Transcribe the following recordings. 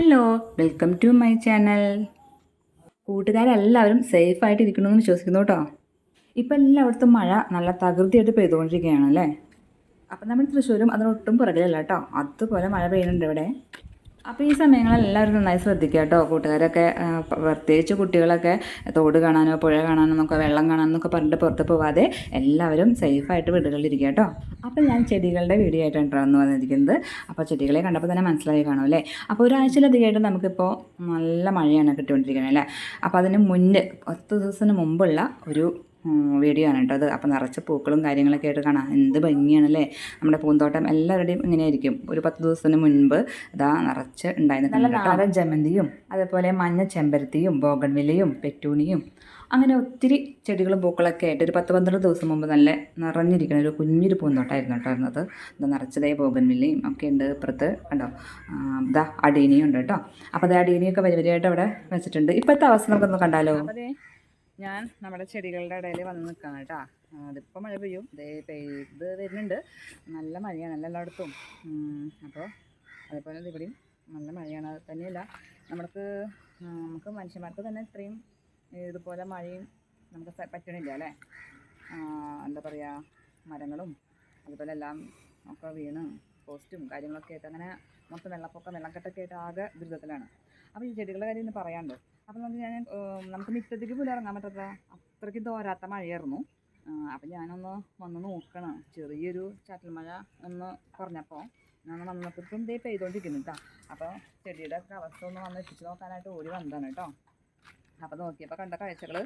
Hello welcome to my channel. കൂട്ടുകാരെല്ലാവരും സേഫായിട്ട് ഇരിക്കണമെന്ന് വിശ്വസിക്കുന്നു കേട്ടോ. ഇപ്പം എല്ലായിടത്തും മഴ നല്ല തകൃതിയായിട്ട് പെയ്തുകൊണ്ടിരിക്കുകയാണ് അല്ലേ? അപ്പം നമ്മുടെ തൃശ്ശൂരും അതിനൊട്ടും പുറകിലല്ല കേട്ടോ. അതുപോലെ മഴ പെയ്യുന്നുണ്ട് ഇവിടെ. അപ്പോൾ ഈ സമയങ്ങളിൽ എല്ലാവരും നന്നായി ശ്രദ്ധിക്കുക കേട്ടോ. കൂട്ടുകാരൊക്കെ പ്രത്യേകിച്ച് കുട്ടികളൊക്കെ തോട് കാണാനോ പുഴ കാണാനോ എന്നൊക്കെ വെള്ളം കാണാനൊക്കെ പറഞ്ഞിട്ട് പുറത്ത് പോവാതെ എല്ലാവരും സേഫായിട്ട് വീടുകളിലിരിക്കുക കേട്ടോ. അപ്പോൾ ഞാൻ ചെടികളുടെ വീഡിയോ ആയിട്ടാണ് വന്ന് വന്നിരിക്കുന്നത്. അപ്പോൾ ചെടികളെ കണ്ടപ്പോൾ തന്നെ മനസ്സിലായി കാണും അല്ലേ? അപ്പോൾ ഒരാഴ്ചയിലധികമായിട്ട് നമുക്കിപ്പോൾ നല്ല മഴയാണ് കിട്ടിക്കൊണ്ടിരിക്കുന്നത് അല്ലേ? അപ്പോൾ അതിന് മുന്നേ പത്ത് ദിവസത്തിന് മുമ്പുള്ള ഒരു വീഡിയോ ആണ് കേട്ടോ. അത് അപ്പോൾ നിറച്ച് പൂക്കളും കാര്യങ്ങളൊക്കെ ആയിട്ട് കാണാം. എന്ത് ഭംഗിയാണല്ലേ. നമ്മുടെ പൂന്തോട്ടം എല്ലാവരുടെയും ഇങ്ങനെയായിരിക്കും. ഒരു പത്ത് ദിവസത്തിന് മുൻപ് ഇതാ നിറച്ച് ഉണ്ടായിരുന്നു നല്ല നാടൻ ജമന്തിയും അതേപോലെ മഞ്ഞ ചെമ്പരത്തിയും ബോഗൺവിലയും പെറ്റൂണിയും അങ്ങനെ ഒത്തിരി ചെടികളും പൂക്കളൊക്കെ ആയിട്ട് ഒരു പത്ത് പന്ത്രണ്ട് ദിവസം മുമ്പ് നല്ല നിറഞ്ഞിരിക്കുന്ന ഒരു കുഞ്ഞൊരു പൂന്തോട്ടമായിരുന്നു കേട്ടോ ഇരുന്നത് ഇത് നിറച്ചതേ ബോഗൻവില്ലയും ഒക്കെ ഉണ്ട് ഇപ്പുറത്ത് കണ്ടോ. ഇതാ അടീനിയും ഉണ്ട് കേട്ടോ. അപ്പോൾ അത് അടീനിയൊക്കെ വരിയായിട്ട് അവിടെ വെച്ചിട്ടുണ്ട്. ഇപ്പോഴത്തെ അവസ്ഥ നമുക്കൊന്ന് കണ്ടാലോ? അതെ. ഞാൻ നമ്മുടെ ചെടികളുടെ ഇടയിൽ വന്ന് നിൽക്കുകയാണ് കേട്ടോ. അതിപ്പോൾ മഴ പെയ്യും. ദേ പെയ്ത് വരുന്നുണ്ട്. നല്ല മഴയാണ് നല്ല എല്ലായിടത്തും അപ്പോൾ അതേപോലെ ഇവിടെയും നല്ല മഴയാണ്. അത് തന്നെയല്ല നമ്മൾക്ക് നമുക്ക് മനുഷ്യന്മാർക്ക് തന്നെ ഇത്രയും ഇതുപോലെ മഴയും നമുക്ക് പറ്റണില്ല അല്ലേ? എന്താ പറയുക മരങ്ങളും അതുപോലെ എല്ലാം ഒക്കെ വീണ് പോസ്റ്റും കാര്യങ്ങളൊക്കെ ആയിട്ട് അങ്ങനെ മൊത്തം വെള്ളപ്പൊക്കം വെള്ളക്കെട്ടൊക്കെ ആയിട്ട് ആകെ ദുരിതത്തിലാണ്. അപ്പോൾ ഈ ചെടികളുടെ കാര്യം ഇന്ന് പറയാനുണ്ടോ? അപ്പോൾ നമുക്ക് ഞാൻ നമുക്ക് മിറ്റത്തേക്ക് പോലും ഇറങ്ങാൻ പറ്റാത്ത അത്രയ്ക്ക് തോരാത്ത മഴയായിരുന്നു. അപ്പം ഞാനൊന്ന് വന്ന് നോക്കണം. ചെറിയൊരു ചാറ്റൽ മഴ ഒന്ന് കുറഞ്ഞപ്പോൾ ഞാൻ വന്നപ്പോഴത്തേക്കും ഇതേ പെയ്തുകൊണ്ടിരിക്കുന്നു കേട്ടോ അപ്പോൾ ചെടിയുടെ ഒക്കെ അവസ്ഥ ഒന്ന് വന്ന് എത്തിച്ച് നോക്കാനായിട്ട് ഓടി വന്നതാണ് കേട്ടോ അപ്പോൾ നോക്കിയപ്പോൾ കണ്ട കാഴ്ചകൾ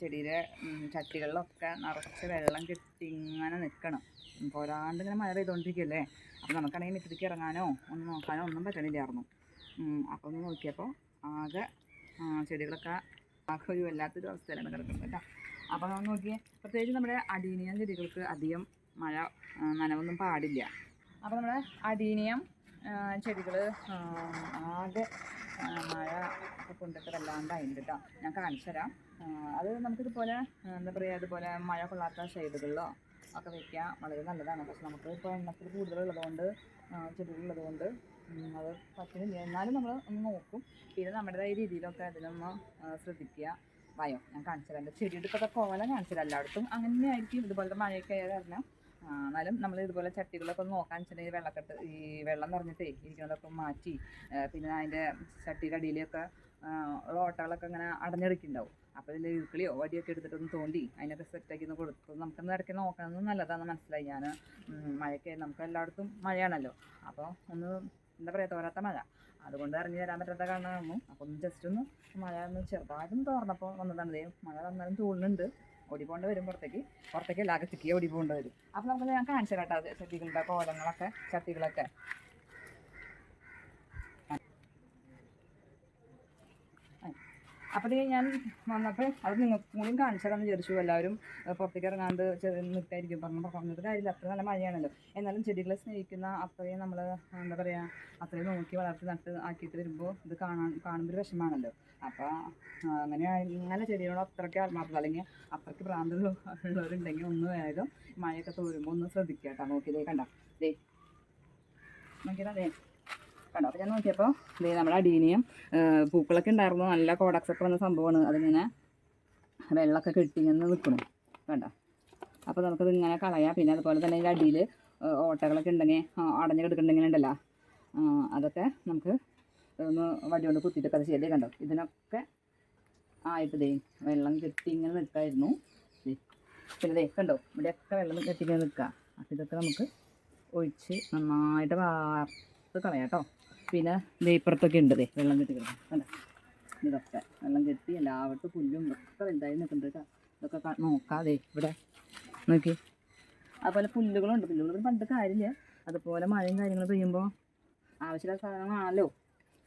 ചെടിയുടെ ഉം, ചട്ടികളിലൊക്കെ നിറച്ച് വെള്ളം കെട്ടി ഇങ്ങനെ നിൽക്കണം പോരാണ്ട് ഇങ്ങനെ മഴ പെയ്തുകൊണ്ടിരിക്കുകയല്ലേ അപ്പോൾ നമുക്കാണെങ്കിൽ മിറ്റത്തേക്ക് ഇറങ്ങാനോ ഒന്നും നോക്കാനോ ഒന്നും പറ്റണില്ലായിരുന്നു. അപ്പോൾ ഒന്ന് നോക്കിയപ്പോൾ ആകെ ചെടികളൊക്കെ ഒരു വല്ലാത്തൊരു അവസ്ഥയിലാണ് കിടക്കുന്നത് കേട്ടോ. അപ്പോൾ നമ്മൾ നോക്കിയേ പ്രത്യേകിച്ച് നമ്മുടെ അടീനിയം ചെടികൾക്ക് അധികം മഴ നനവൊന്നും പാടില്ല. അപ്പോൾ നമ്മുടെ അടീനിയം ചെടികൾ ആകെ മഴ കൊണ്ടിട്ട് വല്ലാണ്ടായിട്ടുണ്ട് കേട്ടോ. ഞാൻ കാണിച്ചു തരാം അത് നമുക്കിതുപോലെ എന്താ പറയുക അതുപോലെ മഴ കൊള്ളാത്ത ഷെയ്ഡുകളിലോ ഒക്കെ വെക്കാം. വളരെ നല്ലതാണ്. പക്ഷെ നമുക്ക് ഇപ്പോൾ എണ്ണത്തിൽ കൂടുതലുള്ളതുകൊണ്ട് ആ, ചെടികളുള്ളതുകൊണ്ട് കൊണ്ട് അത് പറ്റുന്നില്ല എന്നാലും നമ്മൾ ഒന്ന് നോക്കും. പിന്നെ നമ്മുടേതായ രീതിയിലൊക്കെ അതിനൊന്ന് ശ്രദ്ധിക്കുക. വയോ ഞാൻ കാണിച്ചു തരാം എന്റെ ചെടിയുടെ ഇപ്പോഴത്തെ കോലം കാണിച്ചു തരാം എല്ലായിടത്തും അങ്ങനെ ആയിരിക്കും. ഇതുപോലത്തെ മഴയൊക്കെ ആയ കാരണം എന്നാലും നമ്മൾ ഇതുപോലെ ചട്ടികളൊക്കെ ഒന്ന് നോക്കാൻ വെച്ചിട്ടുണ്ടെങ്കിൽ വെള്ളക്കെട്ട് ഈ വെള്ളം നിറഞ്ഞിട്ടേ ഇരിക്കുന്നതൊക്കെ മാറ്റി പിന്നെ അതിന്റെ ചട്ടിയുടെ അടിയിലൊക്കെ ഓട്ടകളൊക്കെ ഇങ്ങനെ അടഞ്ഞെടുക്കുന്നുണ്ടാവും. അപ്പോൾ ഇതിൽ ഇരുക്കളിയോ വടിയൊക്കെ എടുത്തിട്ടൊന്ന് തോണ്ടി അതിനൊക്കെ സെറ്റാക്കി കൊടുത്തു. നമുക്കൊന്ന് ഇടയ്ക്ക് നോക്കണമെന്ന് നല്ലതാണെന്ന് മനസ്സിലായി ഞാൻ മഴയൊക്കെ നമുക്ക് എല്ലായിടത്തും മഴയാണല്ലോ. അപ്പോൾ ഒന്ന് എന്താ പറയുക തോരാത്ത മഴ. അതുകൊണ്ട് ഇറങ്ങി തരാൻ പറ്റാത്ത കാരണമാണ് അപ്പോൾ ഒന്ന് ജസ്റ്റ് ഒന്ന് മഴ ഒന്ന് ചെറുതായിട്ടൊന്ന് തോർന്നപ്പോൾ വന്നതാണ്. മഴ വന്നാലും തോന്നുന്നുണ്ട് ഓടി പോകേണ്ടി വരും പുറത്തേക്ക്. പുറത്തേക്ക് എല്ലാകെ ചിക്കി ഓടി പോകേണ്ടി വരും. അപ്പോൾ നമുക്ക് ഞാൻ കാണിച്ചു തരാം കേട്ടോ ചട്ടികളുടെ കോലങ്ങളൊക്കെ ചട്ടികളൊക്കെ. അപ്പോൾ ഞാൻ വന്നപ്പോൾ അത് നിങ്ങൾക്ക് കൂടിയും കാണിച്ചു തരാമെന്ന് വിചാരിച്ചു എല്ലാവരും. പുറത്തേക്ക് ഇറങ്ങാണ്ട് നിൽക്കായിരിക്കും പറഞ്ഞു പറഞ്ഞിട്ട് കാര്യമില്ല. അത്ര നല്ല മഴയാണല്ലോ. എന്നാലും ചെടികളെ സ്നേഹിക്കുന്ന അത്രയും നമ്മൾ എന്താ പറയുക അത്രയും നോക്കി വളർത്തി നട്ട് ആക്കിയിട്ട് വരുമ്പോൾ ഇത് കാണാൻ കാണുമ്പോൾ ഒരു വിഷമാണല്ലോ. അപ്പോൾ അങ്ങനെ ഇങ്ങനെ ചെടികളോട് അത്രയ്ക്ക് ആത്മാർത്ഥത അല്ലെങ്കിൽ അത്രയ്ക്ക് പ്രാന്തമുള്ളവരുണ്ടെങ്കിൽ ഒന്ന് വേഗം മഴയൊക്കെ തോരുമ്പോൾ ഒന്ന് ശ്രദ്ധിക്കുക കേട്ടോ. നോക്കിയതേ കണ്ട? ദേ. നോക്കിയതാ കണ്ടോ? അപ്പോൾ ഞാൻ നോക്കിയപ്പോൾ ദേ നമ്മുടെ അടീനിയം പൂക്കളൊക്കെ ഉണ്ടായിരുന്നു. നല്ല കോഡക്സ് ഒക്കെ വന്ന സംഭവമാണ് അതിങ്ങനെ വെള്ളമൊക്കെ കെട്ടി ഇങ്ങനെ നിൽക്കണം കണ്ടോ? അപ്പോൾ നമുക്കത് ഇങ്ങനെ കളയാം. പിന്നെ അതുപോലെ തന്നെ ഇതിന്റെ അടിയിൽ ഓട്ടകളൊക്കെ ഉണ്ടെങ്കിൽ അടഞ്ഞു കിടക്കുന്നുണ്ടെങ്കിൽ ഉണ്ടല്ലോ. അതൊക്കെ നമുക്ക് ഒന്ന് വടി കൊണ്ട് കുത്തിയിട്ടൊക്കെ അത് ചെയ്തേ കണ്ടോ? ഇതിനൊക്കെ ആയിട്ട് ദേ വെള്ളം കെട്ടി ഇങ്ങനെ നിൽക്കായിരുന്നു. പിന്നെ ദേ കണ്ടോ? ഇവിടെയൊക്കെ വെള്ളം കെട്ടി ഇങ്ങനെ നിൽക്കുക അപ്പോൾ ഇതൊക്കെ നമുക്ക് ഒഴിച്ച് നന്നായിട്ട് വാർത്ത് കളയാം കേട്ടോ. പിന്നെ ഇപ്പുറത്തൊക്കെ ഉണ്ട് വെള്ളം കെട്ടി കിടക്കും ഇതൊക്കെ വെള്ളം കെട്ടി എല്ലാവട്ടും പുല്ലും ഒക്കെ വലുതായി നിൽക്കുന്നുണ്ട് ഇതൊക്കെ നോക്കാതെ ഇവിടെ. നോക്കി. അതുപോലെ പുല്ലുകളുണ്ട്. പുല്ലുകൾ പണ്ട് കാര്യമില്ല. അതുപോലെ മഴയും കാര്യങ്ങളും പെയ്യുമ്പോൾ ആവശ്യമുള്ള സാധനങ്ങളാണല്ലോ.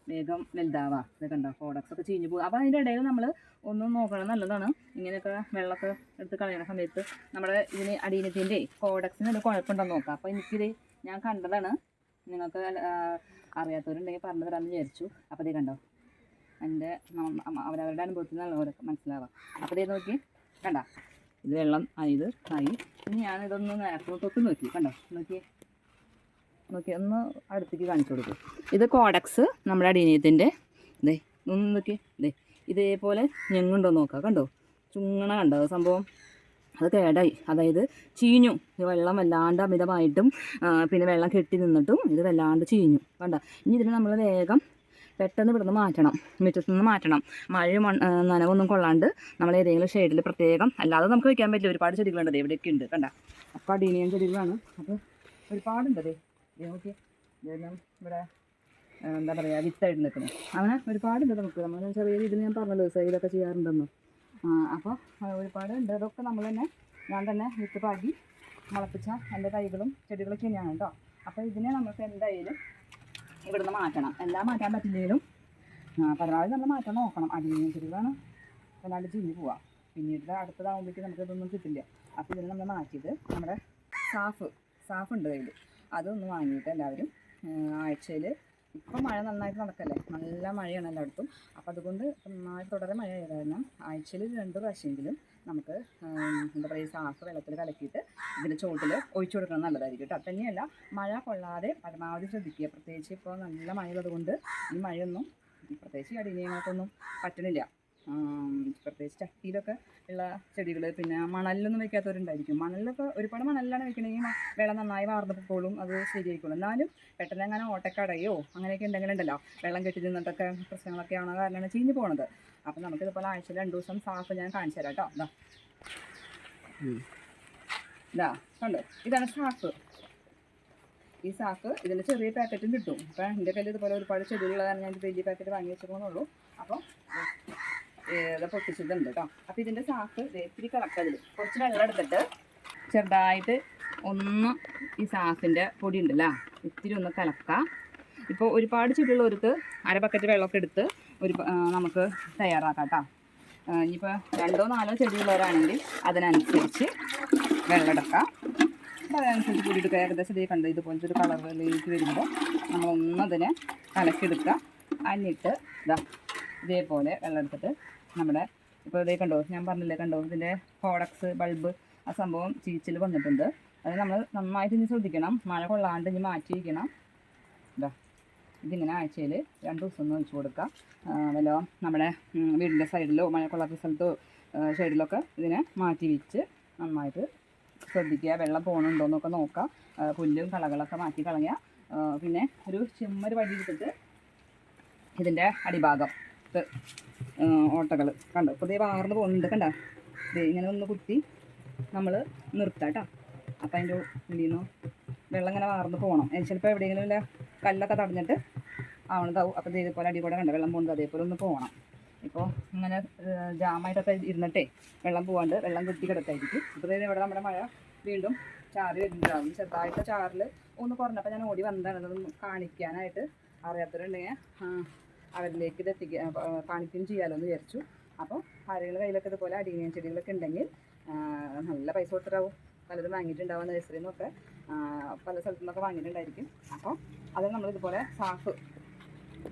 വേഗം വലുതാവാ. ഇതൊക്കെ ഉണ്ടോ കോടക്സ് ഒക്കെ ചീഞ്ഞു പോകും. അപ്പോൾ അതിന്റെ ഇടയിൽ നമ്മൾ ഒന്നും നോക്കണം. നല്ലതാണ്. ഇങ്ങനെയൊക്കെ വെള്ളമൊക്കെ എടുത്ത് കളയണ സമയത്ത് നമ്മുടെ ഇതിന് അടീനത്തിന്റെ കോഡക്സിന് ഒരു കുഴപ്പമുണ്ടെന്ന് നോക്കാം. അപ്പോൾ എനിക്കിത് ഞാൻ കണ്ടതാണ്. നിങ്ങൾക്ക് അറിയാത്തവരുണ്ടെങ്കിൽ പറഞ്ഞു തരാമെന്ന് വിചാരിച്ചു. അപ്പോൾ ഇതേ കണ്ടോ? എന്റെ അവരവരുടെ അനുഭവത്തിൽ നിന്നാണ് ഓരോ മനസ്സിലാവുക അപ്പോൾ ഇതേ നോക്കി. കണ്ട? ഇത് വെള്ളം ആയത് ആയി ഇനി ഞാനിതൊന്ന് നേരത്തെ തൊട്ട് നോക്കി. കണ്ടോ? നോക്കി നോക്കി ഒന്ന് അടുത്തേക്ക് കാണിച്ചു കൊടുക്കും. ഇത് കോഡക്സ് നമ്മുടെ അടീനീയത്തിന്റെ. ഇതേ ഒന്ന് നോക്കി ഇതേ ഇതേപോലെ ഞെങ്ങുണ്ടോ നോക്കാം. കണ്ടോ? ചുങ്ങണ കണ്ടോ? സംഭവം? അത് കേടായി അതായത് ചീഞ്ഞു. വെള്ളം വല്ലാണ്ട് അമിതമായിട്ടും പിന്നെ വെള്ളം കെട്ടി നിന്നിട്ടും ഇത് വല്ലാണ്ട് ചീഞ്ഞു. വേണ്ട ഇനി ഇതിന് നമ്മൾ വേഗം പെട്ടെന്ന് ഇവിടുന്ന് മാറ്റണം. മുറ്റത്തു നിന്ന് മാറ്റണം. മഴയും നനവൊന്നും കൊള്ളാണ്ട് നമ്മൾ ഏതെങ്കിലും ഷെയ്ഡിൽ പ്രത്യേകം അല്ലാതെ നമുക്ക് വെക്കാൻ പറ്റില്ല. ഒരുപാട് ചെടികളുണ്ട് ദേ ഇവിടെയൊക്കെ ഉണ്ട്. കണ്ട? അപ്പോൾ അടീനിയം ചെടികളാണ്. അപ്പോൾ ഒരുപാടുണ്ട് ഇതെല്ലാം ഇവിടെ എന്താ പറയുക വിത്തായിട്ട് നിൽക്കുന്നത് അങ്ങനെ ഒരുപാടുണ്ട് നമുക്ക്. നമ്മൾ ചെറിയ രീതിയിൽ ഞാൻ പറഞ്ഞല്ലോ സൈഡൊക്കെ ചെയ്യാറുണ്ടെന്ന്. അപ്പോൾ ഒരുപാട് ഉണ്ട്. അതൊക്കെ നമ്മൾ തന്നെ ഞാൻ തന്നെ വിത്ത് പാകി മുളപ്പിച്ച എന്റെ തൈകളും ചെടികളൊക്കെ തന്നെയാണ് കേട്ടോ അപ്പോൾ ഇതിനെ നമുക്ക് എന്തായാലും ഇവിടുന്ന് മാറ്റണം. എല്ലാം മാറ്റാൻ പറ്റില്ലെങ്കിലും പരമാവധി നമ്മൾ മാറ്റാൻ നോക്കണം. അടിയും ചെടികളാണ് വല്ലാണ്ട് ചീഞ്ഞ് പോവാം. പിന്നീട് അടുത്തതാകുമ്പോഴേക്കും നമുക്ക് ഇതൊന്നും കിട്ടില്ല. അപ്പോൾ ഇതിനെ നമ്മൾ മാറ്റിയിട്ട് നമ്മുടെ സാഫ് സാഫ് ഉണ്ട് കയ്യിൽ അതൊന്ന് വാങ്ങിയിട്ട് എല്ലാവരും ആഴ്ചയിൽ ഇപ്പം മഴ നന്നായിട്ട് നടക്കല്ലേ? നല്ല മഴയാണ് എല്ലായിടത്തും. അപ്പോൾ അതുകൊണ്ട് നന്നായിട്ട് തുടരെ മഴ ആയത് കാരണം ആഴ്ചയിൽ രണ്ട് പ്രാവശ്യമെങ്കിലും നമുക്ക് എന്താ പറയുക സാഫ് വെള്ളത്തിൽ കലക്കിയിട്ട് ഇതിന്റെ ചോട്ടിൽ ഒഴിച്ചു കൊടുക്കണം നല്ലതായിരിക്കും കേട്ടോ. തന്നെയല്ല മഴ കൊള്ളാതെ പരമാവധി ശ്രദ്ധിക്കുക. പ്രത്യേകിച്ച് ഇപ്പോൾ നല്ല മഴ ഉള്ളതുകൊണ്ട് ഈ മഴയൊന്നും പ്രത്യേകിച്ച് ഈ അടിനീയങ്ങൾക്കൊന്നും പറ്റണില്ല. പ്രത്യേകിച്ച് ചട്ടിയിലൊക്കെ ഉള്ള ചെടികൾ പിന്നെ മണലിലൊന്നും വെക്കാത്തവരുണ്ടായിരിക്കും. മണലിലൊക്കെ ഒരുപാട് മണലിലാണ് വെക്കണമെങ്കിൽ വെള്ളം നന്നായി വാർന്നു പോയിക്കോളും അത് ശരിയായിക്കോളും. എന്നാലും പെട്ടെന്ന് അങ്ങനെ ഓട്ടക്കടയോ അങ്ങനെയൊക്കെ ഉണ്ടെങ്കിലുണ്ടല്ലോ വെള്ളം കെട്ടി നിന്നിട്ടൊക്കെ പ്രശ്നങ്ങളൊക്കെ ആണോ കാരണമാണ് ചീഞ്ഞു പോണത്. അപ്പം നമുക്ക് ഇതുപോലെ ആഴ്ചയിൽ രണ്ട് ദിവസം സാഫ് ഞാൻ കാണിച്ചു തരാം കേട്ടോ. എന്താ ഇതാ കണ്ടോ? ഇതാണ് സാഫ്. ഈ സാക്ക് ഇതിന്റെ ചെറിയ പാക്കറ്റും കിട്ടും. അപ്പം എന്റെ കയ്യിൽ ഇതുപോലെ ഒരുപാട് ചെടികളാണ് ഞാൻ ഇത് വലിയ പാക്കറ്റ് വാങ്ങി വെച്ചിരിക്കുന്നുള്ളൂ അപ്പോൾ പൊട്ടിച്ചതുണ്ട് കേട്ടോ അപ്പോൾ ഇതിന്റെ സാക്ക് ദേ ഇത്തിരി കലക്കതിൽ കുറച്ച് വെള്ളം എടുത്തിട്ട് ചെറുതായിട്ട് ഒന്ന് ഈ സാസിന്റെ പൊടി ഉണ്ടല്ലോ? ഇത്തിരി ഒന്ന് കലക്കാം ഇപ്പോൾ ഒരുപാട് ചെടിയുള്ളവർക്ക് അര ബക്കറ്റ് വെള്ളമൊക്കെ എടുത്ത് ഒരു നമുക്ക് തയ്യാറാക്കാം കേട്ടോ ഇനിയിപ്പോൾ രണ്ടോ നാലോ ചെടിയുള്ളവരാണെങ്കിൽ അതിനനുസരിച്ച് വെള്ളം എടുക്കാം. അപ്പോൾ അതനുസരിച്ച് കൂടി എടുക്കുക ഏകദേശം ഇതേ കണ്ട് ഇതുപോലത്തെ ഒരു കളറിലേക്ക് വരുമ്പോൾ നമ്മളൊന്നതിനെ കലക്കിയെടുക്കുക അന്നിട്ട് ഇതാ ഇതേപോലെ വെള്ളം എടുത്തിട്ട് നമ്മുടെ ഇപ്പോൾ ഇതേ കണ്ടോ ഞാൻ പറഞ്ഞില്ലേ കണ്ടോ ഇതിന്റെ കോഡക്സ് ബൾബ് ആ സംഭവം ചീച്ചിൽ വന്നിട്ടുണ്ട്. അത് നമ്മൾ നന്നായിട്ട് ഇനി ശ്രദ്ധിക്കണം. മഴ കൊള്ളാണ്ട് ഇനി മാറ്റിയിരിക്കണം ഇതാ ഇതിങ്ങനെ ആഴ്ചയിൽ രണ്ട് ദിവസം ഒന്ന് ഒഴിച്ചു കൊടുക്കാം. വല്ലോ നമ്മുടെ വീടിന്റെ സൈഡിലോ മഴ കൊള്ളാത്ത സ്ഥലത്തോ സൈഡിലൊക്കെ ഇതിനെ മാറ്റി വെച്ച് നന്നായിട്ട് ശ്രദ്ധിക്കുക. വെള്ളം പോകുന്നുണ്ടോ എന്നൊക്കെ നോക്കാം. പുല്ലും കളകളൊക്കെ മാറ്റി കളയുക പിന്നെ ഒരു ചെമ്മര് വഴി എടുത്തിട്ട് ഇതിന്റെ അടിഭാഗം ഓട്ടകൾ കണ്ടോ? ഇപ്പോൾ വാർന്ന് പോകുന്നുണ്ട് കണ്ടോ? ഇങ്ങനെ ഒന്ന് കുത്തി നമ്മൾ നിർത്താം കേട്ടോ അപ്പം അതിന്റെ ഉള്ളിൽ നിന്ന് വെള്ളം ഇങ്ങനെ വാർന്ന് പോകണം ചിലപ്പോൾ എവിടെയെങ്കിലും വല്ല കല്ലൊക്കെ തടഞ്ഞിട്ട് ആവണതാവും. അപ്പം ഇത് ഇതേപോലെ അടി കൂടെ കണ്ട? വെള്ളം പോകുന്നത് അതേപോലെ ഒന്ന് പോകണം ഇപ്പോൾ ഇങ്ങനെ ജാമായിട്ടൊക്കെ ഇരുന്നിട്ടേ വെള്ളം പോകാണ്ട് വെള്ളം കെട്ടി കിടക്കായിരിക്കും. ഇപ്പോൾ ഇവിടെ നമ്മുടെ മഴ വീണ്ടും ചാറി വരുന്നുണ്ടാവും ചെറുതായിട്ട് ചാറിൽ ഒന്ന് കുറഞ്ഞപ്പോൾ ഞാൻ ഓടി വന്നതാണ്. അതൊന്ന് കാണിക്കാനായിട്ട് അറിയാത്തവരുണ്ടെങ്കിൽ അവരിലേക്ക് ഇത് എത്തിക്കുക കാണിക്കുകയും ചെയ്യാമല്ലോ എന്ന് വിചാരിച്ചു. അപ്പോൾ ആരെങ്കിലും കയ്യിലൊക്കെ ഇതുപോലെ അടിയൻ ചെടികളൊക്കെ ഉണ്ടെങ്കിൽ നല്ല പൈസ കൊടുത്തിട്ടാവും. പലതും വാങ്ങിയിട്ടുണ്ടാവും നഴ്സറിയിൽ നിന്നൊക്കെ പല സ്ഥലത്തു നിന്നൊക്കെ വാങ്ങിയിട്ടുണ്ടായിരിക്കും. അപ്പോൾ അത് നമ്മൾ ഇതുപോലെ സാഫ്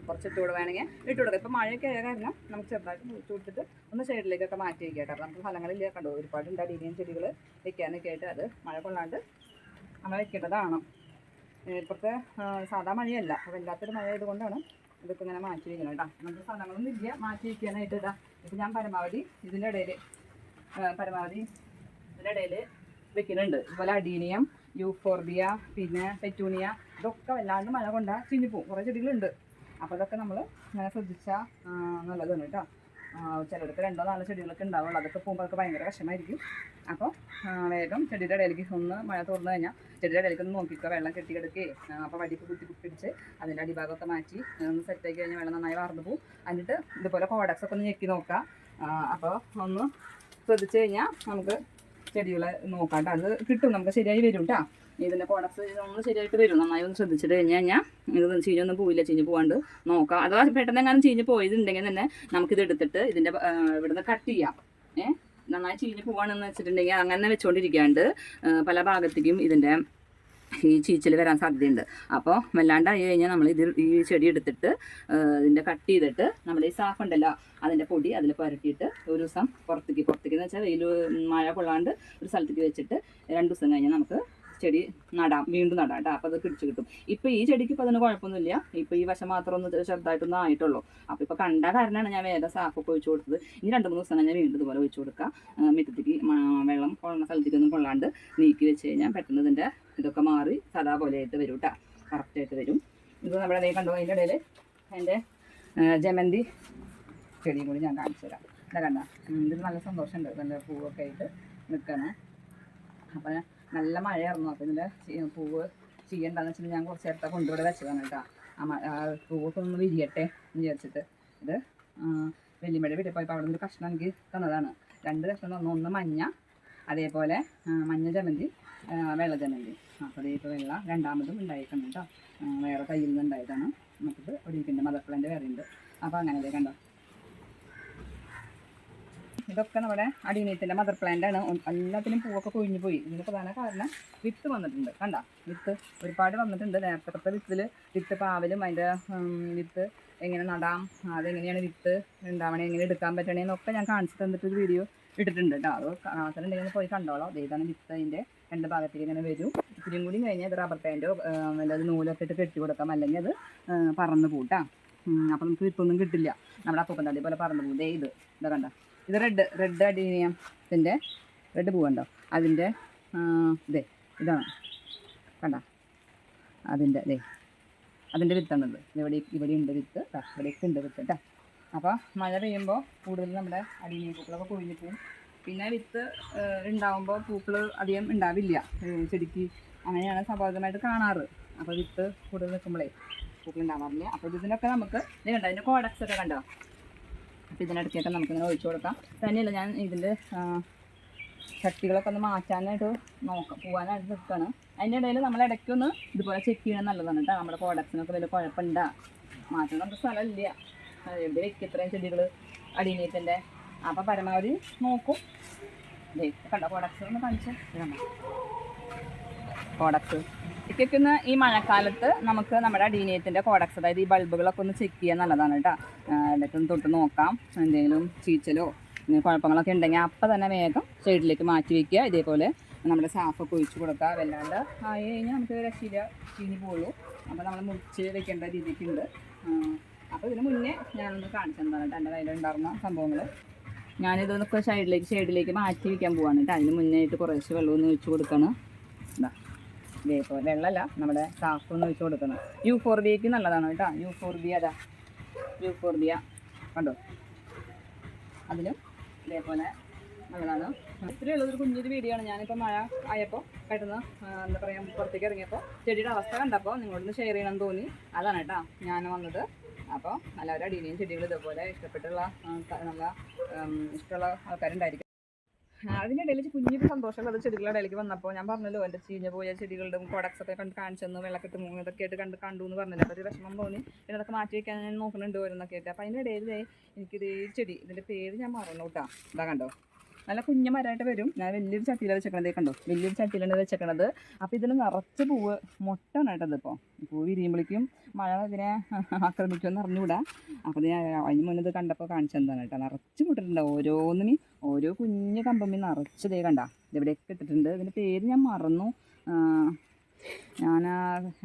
കുറച്ച് ഇട്ട് വേണമെങ്കിൽ ഇട്ട് കൊടുക്കുക. ഇപ്പോൾ മഴയൊക്കെ ആയ കാരണം നമുക്ക് ചെറുതായിട്ട് മുറിച്ച് കൊടുത്തിട്ട് ഒന്ന് സൈഡിലേക്കൊക്കെ മാറ്റി വയ്ക്കുക കേട്ടോ. നമുക്ക് ഫലങ്ങളില്ല. കണ്ടോ ഒരുപാടുണ്ട് അടിയൻ ചെടികൾ വെക്കാനൊക്കെ ആയിട്ട്. അത് മഴ കൊള്ളാണ്ട് നമ്മൾ വെക്കേണ്ടതാണ്. ഇപ്പോഴത്തെ സാധാ മഴയല്ല. അപ്പോൾ വല്ലാത്തൊരു മഴ ആയതുകൊണ്ടാണ് ഇതൊക്കെ ഇങ്ങനെ മാറ്റി വയ്ക്കണം കേട്ടോ. നമുക്ക് സാധനങ്ങളൊന്നും ഇല്ല. മാറ്റി വയ്ക്കാനായിട്ട് ഇതാ. ഇപ്പം ഞാൻ പരമാവധി ഇതിന്റെ ഇടയിൽ പരമാവധി ഇതിന്റെ ഇടയിൽ വെക്കുന്നുണ്ട്. ഇതുപോലെ അഡീനിയം യൂഫോർബിയ പിന്നെ പെറ്റൂണിയ ഇതൊക്കെ വല്ലാണ്ട് മഴ കൊണ്ടാൽ ചീഞ്ഞു പോവും കുറേ ചെടികളുണ്ട്. അപ്പോൾ അതൊക്കെ നമ്മൾ ഇങ്ങനെ ശ്രദ്ധിച്ചാൽ നല്ലതാണ് കേട്ടോ. ചിലർക്ക് രണ്ടോ നാലോ ചെടികളൊക്കെ ഉണ്ടാവുള്ളൂ. അതൊക്കെ പോകുമ്പോൾ അതൊക്കെ ഭയങ്കര വിഷമായിരിക്കും. അപ്പോൾ വേഗം ചെടിയുടെ ഇടയിലേക്ക് ഒന്ന് മഴ തുറന്നു കഴിഞ്ഞാൽ ചെടിയുടെ ഇടയിലേക്ക് ഒന്ന് നോക്കിക്കുക വെള്ളം കെട്ടിക്കിടക്കേ. അപ്പോൾ വടിക്ക് കുത്തി കുത്തിപ്പിടിച്ച് അതിന്റെ അടിഭാഗമൊക്കെ മാറ്റി ഒന്ന് സെറ്റാക്കി കഴിഞ്ഞാൽ വെള്ളം നന്നായി വാർന്നു പോകും എന്നിട്ട് ഇതുപോലെ കോഡക്സ് ഒക്കെ ഒന്ന് ഞെക്കി നോക്കുക അപ്പോൾ ഒന്ന് ശ്രദ്ധിച്ചു കഴിഞ്ഞാൽ നമുക്ക് ചെടികളെ നോക്കാം. അത് കിട്ടും നമുക്ക് ശരിയായി വരും കേട്ടോ. ഇതിന്റെ കോഡക്സ് ഒന്ന് ശരിയായിട്ട് വരും. നന്നായി ഒന്ന് ശ്രദ്ധിച്ചിട്ട് കഴിഞ്ഞ് കഴിഞ്ഞാൽ ഇത് ചീഞ്ഞൊന്നും പോയില്ല ചീഞ്ഞ് പോകാണ്ട് നോക്കാം. അഥവാ പെട്ടെന്ന് എങ്ങാനും ചീഞ്ഞ് പോയതുണ്ടെങ്കിൽ തന്നെ നമുക്കിത് എടുത്തിട്ട് ഇതിന്റെ ഇവിടുന്ന് കട്ട് ചെയ്യാം. ഏ? നന്നായി ചീഞ്ഞ് പോവാണെന്ന് വെച്ചിട്ടുണ്ടെങ്കിൽ അങ്ങനെ വെച്ചുകൊണ്ടിരിക്കാണ്ട് പല ഭാഗത്തേക്കും ഇതിന്റെ ഈ ചീച്ചിൽ വരാൻ സാധ്യതയുണ്ട്. അപ്പോൾ വല്ലാണ്ടായി കഴിഞ്ഞാൽ നമ്മൾ ഇത് ഈ ചെടി എടുത്തിട്ട് ഇതിന്റെ കട്ട് ചെയ്തിട്ട് നമ്മുടെ ഈ സാഫ് ഉണ്ടല്ലോ അതിന്റെ പൊടി അതിൽ പുരട്ടിയിട്ട് ഒരു ദിവസം പുറത്തേക്ക് പുറത്തേക്ക് എന്ന് വെച്ചാൽ വെയിൽ മഴ കൊള്ളാണ്ട് ഒരു സ്ഥലത്തേക്ക് വെച്ചിട്ട് രണ്ട് ദിവസം കഴിഞ്ഞാൽ നമുക്ക് ചെടി നടാം വീണ്ടും നടാം കേട്ടോ അപ്പോൾ അത് പിടിച്ചു കിട്ടും. ഇപ്പോൾ ഈ ചെടിക്ക് ഇപ്പോൾ അതിന് കുഴപ്പമൊന്നുമില്ല. ഇപ്പോൾ ഈ വശം മാത്രം ഒന്ന് ചെറുതായിട്ടൊന്നും ആയിട്ടുള്ളൂ. അപ്പോൾ ഇപ്പോൾ കണ്ട കാരണമാണ് ഞാൻ വേറെ സാഫൊക്കെ ഒഴിച്ചു കൊടുത്തത്. ഇനി രണ്ട് മൂന്ന് ദിവസം ഞാൻ വീണ്ടും ഇതുപോലെ ഒഴിച്ചു കൊടുക്കുക മിത്തത്തിക്ക് വെള്ളം കൊള്ളുന്ന സ്ഥലത്തേക്കൊന്നും കൊള്ളാണ്ട് നീക്കി വെച്ച് കഴിഞ്ഞാൽ പെട്ടെന്ന് ഇതിന്റെ ഇതൊക്കെ മാറി സദാ പോലെ ആയിട്ട് വരും കേട്ടോ കറക്റ്റായിട്ട് വരും. ഇത് നമ്മുടെ നീ കണ്ടോ അതിന്റെ ഇടയിൽ എന്റെ ജമന്തി ചെടിയും കൂടി ഞാൻ കാണിച്ചു തരാം. ഇതാ കണ്ട? ഇതിന് നല്ല സന്തോഷമുണ്ട്. നല്ല പൂവൊക്കെ ആയിട്ട് നിൽക്കണം. അപ്പം നല്ല മഴയായിരുന്നു. അപ്പം ഇതിന്റെ പൂവ് ചെയ്യേണ്ടതെന്ന് വെച്ചിട്ട് ഞാൻ കുറച്ച് നേരത്തെ കൊണ്ടുവിടെ വെച്ചതാണ് കേട്ടോ. ആ മ- ആ പൂവൊക്കെ ഒന്ന് വിരിയട്ടെ എന്ന് വിചാരിച്ചിട്ട്. ഇത് വെല്ലിമഴ വീട്ടിൽ പോയപ്പോൾ അവിടെ നിന്ന് കഷ്ണം എനിക്ക് തന്നതാണ്. രണ്ട് കഷ്ണം തന്നു. ഒന്ന് മഞ്ഞ അതേപോലെ മഞ്ഞ ജമന്തി വെള്ള ജമന്തി അപ്പോൾ ഇപ്പോൾ വെള്ള രണ്ടാമതും ഉണ്ടായിട്ടുണ്ട് കേട്ടോ. വേറെ കയ്യിൽ നിന്ന് ഉണ്ടായതാണ്. നമുക്കിത് ഒരു ഇരിക്കുന്നുണ്ട് മദർ പ്ലാന്റ് വേറെ ഉണ്ട് അപ്പോൾ അങ്ങനെ കണ്ടോ? ഇതൊക്കെ നമ്മുടെ അടിനീത്തിന്റെ മദർ പ്ലാന്റ് ആണ്. എല്ലാത്തിനും പൂവൊക്കെ കൊഴിഞ്ഞു പോയി. ഇതിന് പ്രധാന കാരണം വിത്ത് വന്നിട്ടുണ്ട്. കണ്ട? വിത്ത് ഒരുപാട് വന്നിട്ടുണ്ട്. നേരത്തെ വിത്തിൽ വിത്ത് പാവലും അതിന്റെ വിത്ത് എങ്ങനെ നടാം അതെങ്ങനെയാണ് വിത്ത് ഉണ്ടാവണേ എങ്ങനെ എടുക്കാൻ പറ്റണേ എന്നൊക്കെ ഞാൻ കാണിച്ചു തന്നിട്ട് ഒരു വീഡിയോ ഇട്ടിട്ടുണ്ട് കേട്ടോ. അത് കാണാത്തണ്ടെങ്കിൽ പോയി കണ്ടോളാം. ഇതാണ് വിത്ത് അതിന്റെ രണ്ട് ഭാഗത്തേക്ക് ഇങ്ങനെ വരും. ഇത്തിരിയും കൂടി കഴിഞ്ഞാൽ ഇത് റബ്ബർ പാന്റോ വല്ലത് നൂലൊക്കെ ഇട്ട് കെട്ടി കൊടുക്കാം. അല്ലെങ്കിൽ അത് പറന്ന് പോട്ടാ അപ്പം നമുക്ക് വിത്തൊന്നും കിട്ടില്ല. നമ്മുടെ അപ്പൂപ്പൻ തടി പോലെ പറന്ന് പോകും ദേ ഇത് ഇതാ കണ്ട. ഇത് റെഡ് റെഡ് അടീനിയത്തിന്റെ റെഡ് പൂവുണ്ടോ? അതിന്റെ ഇതേ ഇതാണ്. കണ്ട? അതിന്റെ ദേ അതിന്റെ വിത്താണത് ഇവിടെ ഇവിടെ ഉണ്ട് വിത്ത്. ഇവിടേക്ക് ഉണ്ട് വിത്ത് കേട്ടോ. അപ്പോൾ മഴ പെയ്യുമ്പോൾ കൂടുതൽ നമ്മുടെ അടിയിലെ പൂക്കളൊക്കെ കൊഴിഞ്ഞു പോകും പിന്നെ വിത്ത് ഉണ്ടാവുമ്പോൾ പൂക്കൾ അധികം ഉണ്ടാവില്ല. ചെടിക്ക് അങ്ങനെയാണ് സ്വാഭാവികമായിട്ട് കാണാറ്. അപ്പോൾ വിത്ത് കൂടുതൽ നിൽക്കുമ്പോഴേ പൂക്കൾ ഉണ്ടാവാറില്ല. അപ്പോൾ ഇതിനൊക്കെ നമുക്ക് ഇത് കണ്ടോ അതിന്റെ കോഡക്സ് ഒക്കെ കണ്ടോ? അപ്പോൾ ഇതിനിടയ്ക്കൊക്കെ നമുക്കിങ്ങനെ ഒഴിച്ചു കൊടുക്കാം. തന്നെയല്ല ഞാൻ ഇതിന്റെ ചട്ടികളൊക്കെ ഒന്ന് മാറ്റാനായിട്ട് നോക്കാം. പോകാനായിട്ട് നിൽക്കുകയാണ് അതിന്റെ ഇടയിൽ നമ്മൾ ഇടയ്ക്ക് ഒന്ന് ഇതുപോലെ ചെക്ക് ചെയ്യണം നല്ലതാണ് കേട്ടോ. നമ്മുടെ പ്രോഡക്ട്സിനൊക്കെ വലിയ കുഴപ്പമുണ്ടാ മാറ്റാൻ നമുക്ക് സ്ഥലമില്ല. എവിടെ വെക്കും ഇത്രയും ചെടികൾ അടിയിലേക്കിന്റെ അപ്പോൾ പരമാവധി നോക്കും. കണ്ടോ? പ്രോഡക്ട്സ് ഒന്ന് കാണിച്ചു കണ്ടോ ഇക്കൊന്ന് ഈ മഴക്കാലത്ത് നമുക്ക് നമ്മുടെ അടീനിയത്തിന്റെ കോഡക്സ് അതായത് ഈ ബൾബുകളൊക്കെ ഒന്ന് ചെക്ക് ചെയ്യാൻ നല്ലതാണ് കേട്ടോ. എന്നിട്ട് ഒന്ന് തൊട്ട് നോക്കാം. എന്തെങ്കിലും ചീച്ചലോ കുഴപ്പങ്ങളൊക്കെ ഉണ്ടെങ്കിൽ അപ്പം തന്നെ വേഗം സൈഡിലേക്ക് മാറ്റി വയ്ക്കുക ഇതേപോലെ നമ്മുടെ സാഫൊക്കെ ഒഴിച്ച് കൊടുക്കുക. വല്ലാണ്ട് ആയി കഴിഞ്ഞാൽ നമുക്ക് രക്ഷയില്ല. ചീഞ്ഞ് പോകുള്ളൂ. അപ്പോൾ നമ്മൾ മുറിച്ച് വെക്കേണ്ട രീതിക്കുണ്ട് അപ്പോൾ ഇതിന് മുന്നേ ഞാനൊന്ന് കാണിച്ചെന്താണ് കേട്ടോ എന്റെ കയ്യിലുണ്ടായിരുന്ന സംഭവങ്ങൾ ഞാനിതൊന്നൊക്കെ സൈഡിലേക്ക് സൈഡിലേക്ക് മാറ്റി വയ്ക്കാൻ പോവാണ് കേട്ടോ. അതിന് മുന്നേ ആയിട്ട് കുറേശ്ശെ വെള്ളം ഒന്ന് ഒഴിച്ച് കൊടുക്കണം. ഇതേപോലെ വെള്ളമല്ല നമ്മുടെ സാഫ് ഒന്ന് ഒഴിച്ച് കൊടുക്കണം. യു ഫോർ ബിയക്ക് നല്ലതാണ് കേട്ടോ. യു ഫോർ ബി അതാ. യു ഫോർ ബിയ കണ്ടോ? അതിലും ഇതേപോലെ നല്ലതാണ്. ഇത്രയേ ഉള്ളൂ. ഒരു കുഞ്ഞൊരു വീഡിയോ ആണ്. ഞാനിപ്പോൾ മഴ ആയപ്പോൾ പെട്ടെന്ന് എന്താ പറയുക പുറത്തേക്ക് ഇറങ്ങിയപ്പോൾ ചെടിയുടെ അവസ്ഥ കണ്ടപ്പോൾ നിങ്ങളോടൊന്ന് ഷെയർ ചെയ്യണമെന്ന് തോന്നി. അതാണ് കേട്ടോ. ഞാൻ വന്നത്. അപ്പോൾ എല്ലാവരും അടിയിലെയും ചെടികൾ ഇതേപോലെ ഇഷ്ടപ്പെട്ടുള്ള നല്ല ഇഷ്ടമുള്ള ആൾക്കാരുണ്ടായിരിക്കും. അതിനിടയിൽ കുഞ്ഞൊരു സന്തോഷമുള്ളത് ചെടികളുടെ ഇടയിലേക്ക് വന്നപ്പോൾ ഞാൻ പറഞ്ഞല്ലോ എന്റെ ചീഞ്ഞ പോയ ചെടികളുടെ കോഡക്സ് ഒക്കെ കണ്ട് കാണിച്ചെന്ന് വെള്ളക്കെട്ട് മൂന്ന് ഇതൊക്കെ ആയിട്ട് കണ്ട് കണ്ടു എന്ന് പറഞ്ഞില്ല. അപ്പോൾ ഒരു വിഷമം തോന്നി. പിന്നെ അതൊക്കെ മാറ്റി വെക്കാൻ ഞാൻ നോക്കുന്നുണ്ട് ഓരോന്നൊക്കെ ആയിട്ട്. അപ്പോൾ അതിനിടയിൽ എനിക്കിത് ചെടി ഇതിന്റെ പേര് ഞാൻ മറന്നു കേട്ടോ. ഇതാ കണ്ടോ? നല്ല കുഞ്ഞ മരമായിട്ട് വരും. ഞാൻ വലിയൊരു ചട്ടിയിലാണ് വെച്ചേക്കണത്. കണ്ടോ? വലിയൊരു ചട്ടിയിലാണ് വെച്ചേക്കണത്. അപ്പോൾ ഇതിൽ നിറച്ച് പൂവ് മുട്ടാണ് കേട്ടത് ഇപ്പോൾ പൂ വിരിയുമ്പോഴേക്കും മഴ ഇതിനെ ആക്രമിക്കുമെന്ന് അറിഞ്ഞുകൂടാ. അപ്പോൾ ഞാൻ അതിന് മുന്നേ ഇത് കണ്ടപ്പോൾ കാണിച്ചു തന്നതാണ് കേട്ടോ? നിറച്ച് മുട്ടിട്ടുണ്ട് ഓരോന്നിനും ഓരോ കുഞ്ഞു കമ്പമ്മി നിറച്ച് ദേ കണ്ട. ഇവിടെയൊക്കെ ഇട്ടിട്ടുണ്ട്. ഇതിന്റെ പേര് ഞാൻ മറന്നു. ഞാൻ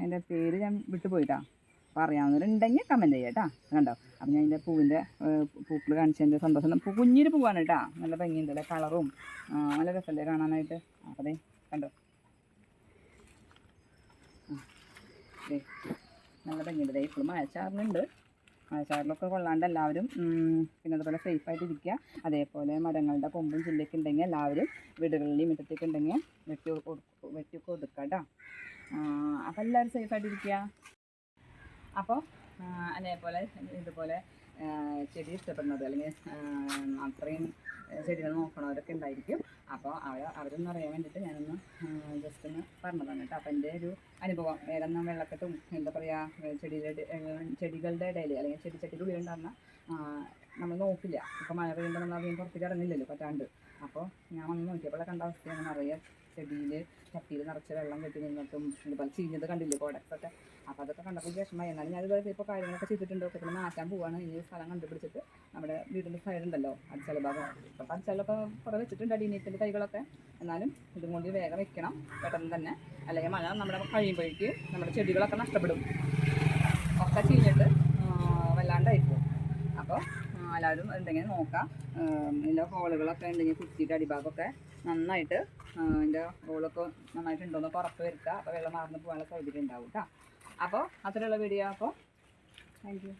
എന്റെ പേര് ഞാൻ വിട്ടുപോയിട്ടാ. അപ്പോൾ അറിയാവുന്നവരുണ്ടെങ്കിൽ കമന്റ് ചെയ്യാം കേട്ടോ കണ്ടോ? അപ്പം ഞാൻ അതിന്റെ പൂവിന്റെ പൂക്കൾ കാണിച്ചതിന്റെ സന്തോഷം. പൂ കുഞ്ഞിന് പൂവാണ് കേട്ടോ നല്ല ഭംഗിയുണ്ട് അല്ലേ? കളറും നല്ല രസമല്ലേ കാണാനായിട്ട്? അതെ കണ്ടോ? നല്ല ഭംഗിയുണ്ട്. ദേ ഇപ്പോഴും മഴച്ചാറിനുണ്ട് മഴച്ചാറിലൊക്കെ കൊള്ളാണ്ട് എല്ലാവരും പിന്നെ അതുപോലെ സേഫ് ആയിട്ട് ഇരിക്കുക. അതേപോലെ മരങ്ങളുടെ കൊമ്പും ചില്ലൊക്കെ ഉണ്ടെങ്കിൽ എല്ലാവരും വീടുകളിൽ മുറ്റത്തേക്ക് ഉണ്ടെങ്കിൽ വെട്ടി വെട്ടി കൊടുക്കുക കേട്ടോ അപ്പം എല്ലാവരും സേഫായിട്ട് ഇരിക്കുക. അപ്പോൾ അതേപോലെ ഇതുപോലെ ചെടി ഇഷ്ടപ്പെടുന്നത് അല്ലെങ്കിൽ അത്രയും ചെടികൾ നോക്കണവരൊക്കെ ഉണ്ടായിരിക്കും. അപ്പോൾ അവർ അവരൊന്നും അറിയാൻ വേണ്ടിയിട്ട് ഞാനൊന്ന് ജസ്റ്റ് ഒന്ന് പറഞ്ഞതാണ് കേട്ടോ. അപ്പോൾ എന്റെ ഒരു അനുഭവം വേഗം വെള്ളക്കെട്ടും എന്താ പറയുക ചെടികളുടെ ചെടികളുടെ ഇടയിൽ അല്ലെങ്കിൽ ചെടി ചട്ടിയുടെ ഉള്ളിൽ ഉണ്ടാകുന്ന നമ്മൾ നോക്കില്ല. ഇപ്പോൾ മഴ പെയ്യുമ്പോൾ നമ്മൾ അധികം പുറത്തേക്ക് ഇറങ്ങില്ലല്ലോ പറ്റാണ്ട്. അപ്പോൾ ഞാൻ വന്ന് നോക്കിയപ്പോൾ കണ്ട അവസ്ഥയാണ് അറിയാം ചെടിയിൽ ചട്ടിയിൽ നിറച്ച് വെള്ളം കെട്ടി നിന്നിട്ടും ഇതുപോലെ ചീഞ്ഞത് കണ്ടില്ലേ കോടക്കൊക്കെ അപ്പോൾ അതൊക്കെ കണ്ടപ്പോൾ വിഷമമായി. എന്നാലും ഞാൻ ഇതുപോലെ ഇപ്പോൾ കാര്യങ്ങളൊക്കെ ചെയ്തിട്ടുണ്ട്. ഒക്കെ പിന്നെ മാറ്റാൻ പോവാണ്. ഇനി സ്ഥലം കണ്ടുപിടിച്ചിട്ട് നമ്മുടെ വീടിന്റെ സൈഡ് ഉണ്ടല്ലോ അടിച്ചല ഭാഗം. ഇപ്പം അടിച്ചാലൊക്കെ കുറേ വെച്ചിട്ടുണ്ട് അടീനീത്തിന്റെ തൈകളൊക്കെ. എന്നാലും ഇതും കൊണ്ട് വേഗം വെക്കണം. പെട്ടെന്ന് തന്നെ. അല്ലെങ്കിൽ മഴ നമ്മുടെ കഴിയുമ്പോഴേക്ക് നമ്മുടെ ചെടികളൊക്കെ നഷ്ടപ്പെടും. ഒക്കെ ചീഞ്ഞിട്ട് വല്ലാണ്ടായിപ്പോവും അപ്പോൾ എല്ലാവരും എന്തെങ്കിലും നോക്കാം. ഇതിന്റെ ഹോളുകളൊക്കെ ഉണ്ടെങ്കിൽ കുത്തിയിട്ട് അടിഭാഗമൊക്കെ നന്നായിട്ട് അതിന്റെ റോളൊക്കെ നന്നായിട്ട് ഉണ്ടോയെന്നൊക്കെ ഉറപ്പ് വരുത്തുക. അപ്പോൾ വെള്ളം മാറുന്ന പോകാനുള്ള സൗകര്യം ഉണ്ടാവും കേട്ടോ അപ്പോൾ അത്രയുള്ള വീഡിയോ അപ്പോൾ താങ്ക് യു